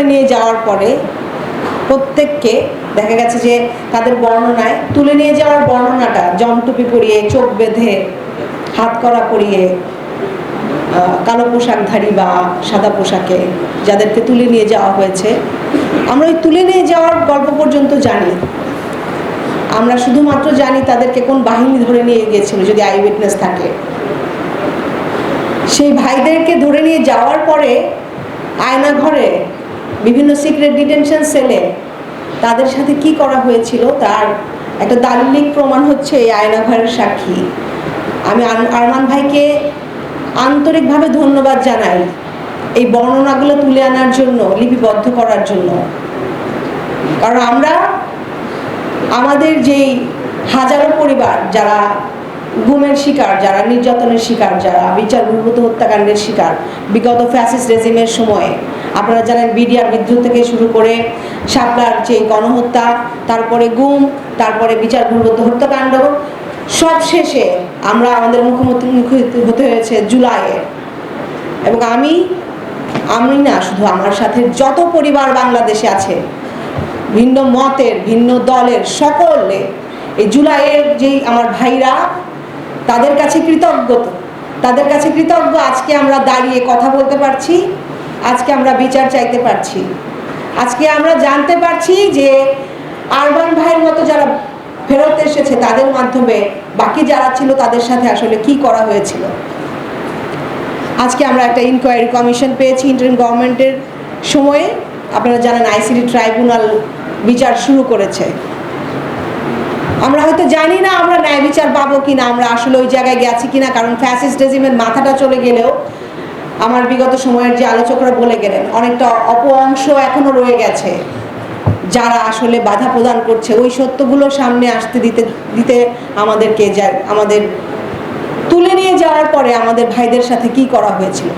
করে নিয়ে যাওয়ার পরে প্রত্যেককে দেখা গেছে যে তাদের বর্ণনায় তুলে নিয়ে যাওয়ার বর্ণনাটা জমটুপি পরিয়ে, চোখ বেঁধে, হাত করা পরিয়ে কালো পোশাকধারী বা সাদা পোশাকে যাদেরকে তুলে নিয়ে যাওয়া হয়েছে। আমরা ওই তুলে নিয়ে যাওয়ার গল্প পর্যন্ত জানি। আমরা শুধুমাত্র জানি তাদেরকে কোন বাহিনী ধরে নিয়ে গিয়েছিল যদি আই উইটনেস থাকে। সেই ভাইদেরকে ধরে নিয়ে যাওয়ার পরে বিভিন্ন সিক্রেট ডিটেনশন সেলে তাদের সাথে কি করা হয়েছিল? তার একটা দালিলিক প্রমাণ হচ্ছে এই আয়না ঘরের সাক্ষী। আমি আরমান ভাইকে আন্তরিকভাবে ধন্যবাদ জানাই এই বর্ণনাগুলো তুলে আনার জন্য, লিপিবদ্ধ করার জন্য। কারণ আমরা আমাদের যেই হাজারো পরিবার যারা গুমের শিকার, যারা নির্যাতনের শিকার, যারা বিচার হত্যাকাণ্ডের শিকার, বিগত ফ্যাসিস রেজিমের সময়ে আপনারা জানেন বিডিআর বিদ্রোহ থেকে শুরু করে শাপলার যে গণহত্যা, তারপরে গুম, তারপরে বিচার বহির্ভূত হত্যাকাণ্ড, সব শেষে আমরা আমাদের মুখোমুখি মুখী হতে হয়েছে জুলাইয়ে। এবং আমি আমি না, শুধু আমার সাথে যত পরিবার বাংলাদেশে আছে, ভিন্ন মতের, ভিন্ন দলের সকলে, এই জুলাইয়ের যেই আমার ভাইরা, তাদের কাছে কৃতজ্ঞ তাদের কাছে কৃতজ্ঞ আজকে আমরা দাঁড়িয়ে কথা বলতে পারছি। আজকে আমরা বিচার চাইতে পারছি। আজকে আমরা জানতে পারছি যে আরবান ভাইয়ের মতো যারা ফেরত এসেছে, তাদের মাধ্যমে বাকি যারা ছিল, তাদের সাথে আসলে কি করা হয়েছিল? আজকে আমরা একটা ইনকোয়ারি কমিশন পেয়েছি ইন্টারিম গভর্নমেন্টের সময়ে। আপনারা জানেন আইসিডি ট্রাইব্যুনাল বিচার শুরু করেছে। আমরা হয়তো জানি না আমরা ন্যায় বিচার পাবো কিনা, আমরা আসলে ওই জায়গায় গেছি কিনা, কারণ ফ্যাসিস্ট রেজিমের মাথাটা চলে গেলেও আমার বিগত সময়ের যে আলোচকরা বলে গেলেন, অনেকটা অপ অংশ এখনও রয়ে গেছে। যারা আসলে বাধা প্রদান করছে, ওই সত্যগুলো সামনে আসতে দিতে দিতে আমাদেরকে যায় আমাদের তুলে নিয়ে যাওয়ার পরে আমাদের ভাইদের সাথে কি করা হয়েছিল?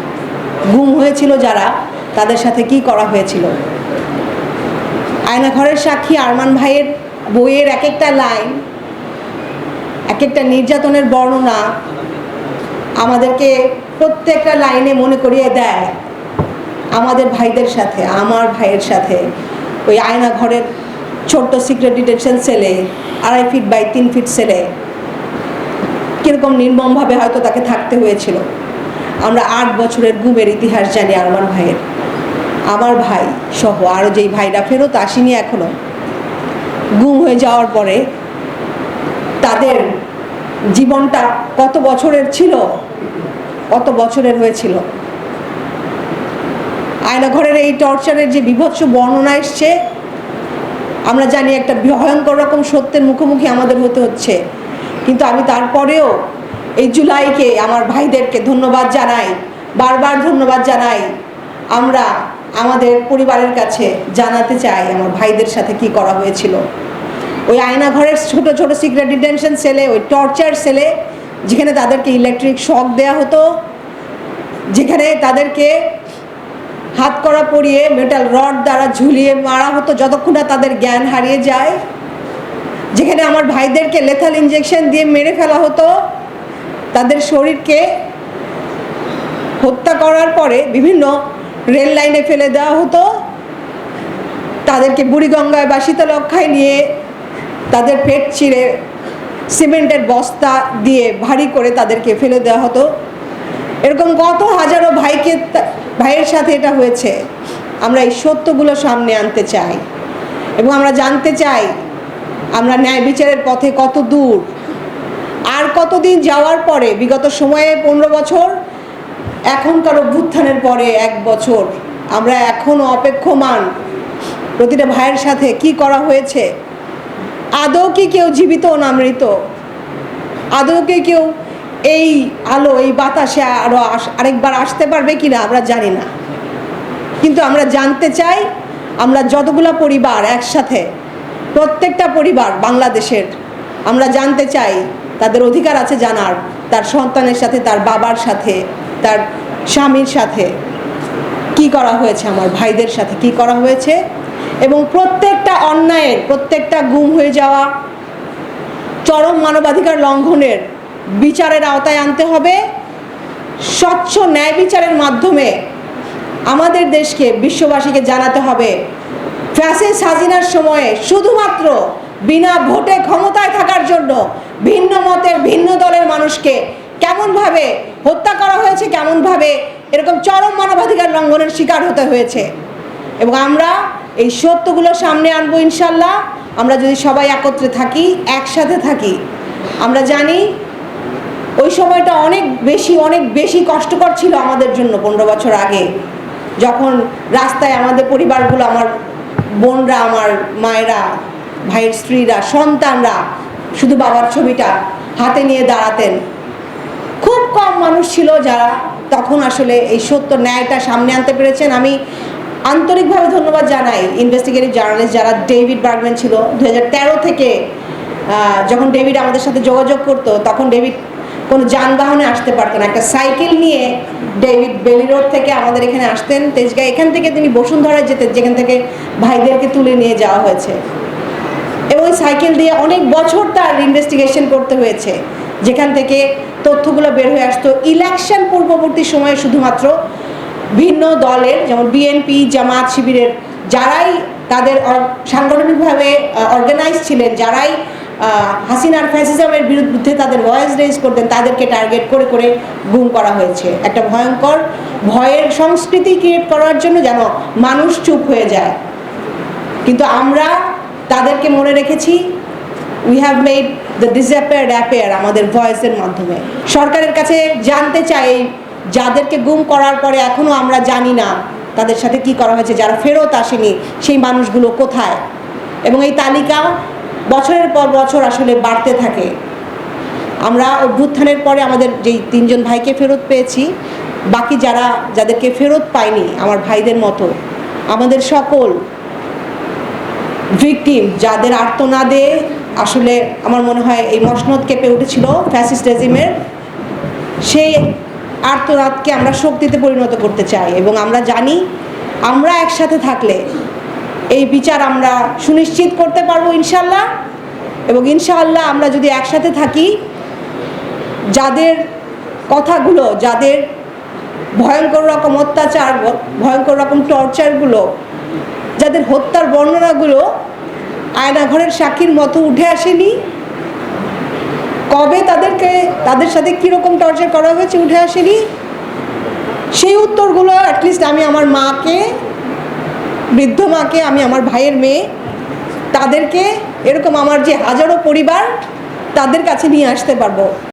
গুম হয়েছিল যারা, তাদের সাথে কি করা হয়েছিল? আয়নাঘরের সাক্ষী আরমান ভাইয়ের বইয়ের এক একটা লাইন এক একটা নির্যাতনের বর্ণনা আমাদেরকে প্রত্যেকটা লাইনে মনে করিয়ে দেয় আমাদের ভাইদের সাথে, আমার ভাইয়ের সাথে। ওই আয়না ঘরের ছোট্ট সিক্রেট ডিটেকশন সেলে আড়াই ফিট বাই তিন ফিট সেলে কীরকম নির্মমভাবে হয়তো তাকে থাকতে হয়েছিল। আমরা আট বছরের গুমের ইতিহাস জানি আমার ভাইয়ের। আমার ভাই সহ আরও যেই ভাইরা ফেরত আসেনি এখনও গুম হয়ে যাওয়ার পরে তাদের জীবনটা কত বছরের ছিল? কত বছরের হয়েছিল? আয়নাঘরের এই টর্চারের যে বিভৎস বর্ণনা এসছে, আমরা জানি একটা ভয়ঙ্কর রকম সত্যের মুখোমুখি আমাদের হতে হচ্ছে। কিন্তু আমি তারপরেও এই জুলাইকে আমার ভাইদেরকে ধন্যবাদ জানাই, বারবার ধন্যবাদ জানাই। আমরা আমাদের পরিবারের কাছে জানাতে চাই আমার ভাইদের সাথে কি করা হয়েছিল। ওই আয়নাঘরের ছোট ছোট সিক্রেট ডিটেনশন সেলে ওই টর্চার সেলে যেখানে তাদেরকে ইলেকট্রিক শক দেয়া হতো, যেখানে তাদেরকে হাত করা পরিয়ে মেটাল রড দ্বারা ঝুলিয়ে মারা হতো যতক্ষণ না তাদের জ্ঞান হারিয়ে যায়। যেখানে আমার ভাইদেরকে লেথাল ইঞ্জেকশন দিয়ে মেরে ফেলা হতো, তাদের শরীরকে হত্যা করার পরে বিভিন্ন রেল লাইনে ফেলে দেওয়া হতো। তাদেরকে বুড়িগঙ্গায় বা শীতলক্ষায় নিয়ে তাদের পেট চিরে সিমেন্টের বস্তা দিয়ে ভারী করে তাদেরকে ফেলে দেওয়া হতো। এরকম কত হাজারো ভাইকে ভাইয়ের সাথে এটা হয়েছে। আমরা এই সত্যগুলো সামনে আনতে চাই এবং আমরা জানতে চাই আমরা ন্যায় বিচারের পথে কত দূর। আর কতদিন যাওয়ার পরে, বিগত সময়ে পনেরো বছর, এখনকার অভ্যুত্থানের পরে এক বছর, আমরা এখনও অপেক্ষমান প্রতিটা ভাইয়ের সাথে কি করা হয়েছে? আদৌ কি কেউ জীবিত না মৃত? আদৌ কি কেউ এই আলো, এই বাতাসে আরও আরেকবার আসতে পারবে কি না আমরা জানি না। কিন্তু আমরা জানতে চাই, আমরা যতগুলো পরিবার একসাথে, প্রত্যেকটা পরিবার বাংলাদেশের, আমরা জানতে চাই তাদের অধিকার আছে জানার, তার সন্তানের সাথে, তার বাবার সাথে, তার স্বামীর সাথে কি করা হয়েছে, আমার ভাইদের সাথে কি করা হয়েছে। এবং প্রত্যেকটা অন্যায়ের, প্রত্যেকটা গুম হয়ে যাওয়া চরম মানবাধিকার লঙ্ঘনের বিচারের আওতায় আনতে হবে। স্বচ্ছ ন্যায় বিচারের মাধ্যমে আমাদের দেশকে বিশ্ববাসীকে জানাতে হবে। ফ্যাসিস হাজিনার সময়ে শুধুমাত্র বিনা ভোটে ক্ষমতায় থাকার জন্য ভিন্ন মতের, ভিন্ন দলের মানুষকে কেমনভাবে হত্যা করা হয়েছে, কেমনভাবে এরকম চরম মানবাধিকার লঙ্ঘনের শিকার হতে হয়েছে। এবং আমরা এই সত্যগুলো সামনে আনব ইনশাল্লাহ। আমরা যদি সবাই একত্রে থাকি, একসাথে থাকি, আমরা জানি ওই সময়টা অনেক বেশি অনেক বেশি কষ্টকর ছিল আমাদের জন্য পনেরো বছর আগে। যখন রাস্তায় আমাদের পরিবারগুলো, আমার বোনরা, আমার মায়েরা, ভাইয়ের স্ত্রীরা, সন্তানরা শুধু বাবার ছবিটা হাতে নিয়ে দাঁড়াতেন। খুব কম মানুষ ছিল যারা তখন আসলে এই সত্য ন্যায়টা সামনে আনতে পেরেছেন। আমি আন্তরিকভাবে ধন্যবাদ জানাই ইনভেস্টিগেটিভ জার্নালিস্ট যারা ডেভিড বার্গম্যান ছিল। দুহাজার তেরো থেকে যখন ডেভিড আমাদের সাথে যোগাযোগ করতো, তখন ডেভিড কোনো যানবাহনে আসতে পারতেন না। একটা সাইকেল নিয়ে ডেভিড বেলি রোড থেকে আমাদের এখানে আসতেন। তেজগাঁ এখান থেকে তিনি বসুন্ধরায় যেতেন যেখান থেকে ভাইদেরকে তুলে নিয়ে যাওয়া হয়েছে। এবং সাইকেল দিয়ে অনেক বছর তার ইনভেস্টিগেশন করতে হয়েছে। যেখান থেকে তথ্যগুলো বের হয়ে আসতো। ইলেকশন পূর্ববর্তী সময়ে শুধুমাত্র ভিন্ন দলের, যেমন বিএনপি জামাত শিবিরের যারাই তাদের সাংগঠনিকভাবে অর্গানাইজ ছিলেন, যারাই হাসিনার ফ্যাসিজমের বিরুদ্ধে তাদের ভয়েস রেজ করতেন, তাদেরকে টার্গেট করে করে গুম করা হয়েছে। একটা ভয়ঙ্কর ভয়ের সংস্কৃতি ক্রিয়েট করার জন্য যেন মানুষ চুপ হয়ে যায়। কিন্তু আমরা তাদেরকে মনে রেখেছি we have made the disappeared appear আমাদের ভয়েসের মাধ্যমে। সরকারের কাছে জানতে চাই যাদেরকে গুম করার পরে এখনও আমরা জানি না তাদের সাথে কি করা হয়েছে, যারা ফেরত আসেনি, সেই মানুষগুলো কোথায়? এবং এই তালিকা বছরের পর বছর আসলে বাড়তে থাকে। আমরা অভ্যুত্থানের পরে আমাদের যেই তিনজন ভাইকে ফেরত পেয়েছি, বাকি যারা, যাদেরকে ফেরত পায়নি আমার ভাইদের মতো, আমাদের সকল ভিকটিম যাদের আর্তনাদে আসলে আমার মনে হয় এই মসনদ কেঁপে উঠেছিল ফ্যাসিস্ট রেজিমের সেই আর্তনাদকে আমরা শক্তিতে পরিণত করতে চাই এবং আমরা জানি আমরা একসাথে থাকলে এই বিচার আমরা সুনিশ্চিত করতে পারব ইনশাল্লাহ এবং ইনশাআল্লাহ আমরা যদি একসাথে থাকি, যাদের কথাগুলো, যাদের ভয়ঙ্কর রকম অত্যাচার, ভয়ঙ্কর রকম টর্চারগুলো, যাদের হত্যার বর্ণনাগুলো আয়নাঘরের সাক্ষীর মতো উঠে আসেনি কবে তাদেরকে, তাদের সাথে কীরকম টর্চার করা হয়েছে উঠে আসেনি? সেই উত্তরগুলো অ্যাটলিস্ট আমি আমার মাকে, বৃদ্ধ মাকে, আমি আমার ভাইয়ের মেয়ে, তাদেরকে এরকম আমার যে হাজারো পরিবার তাদের কাছে নিয়ে আসতে পারব।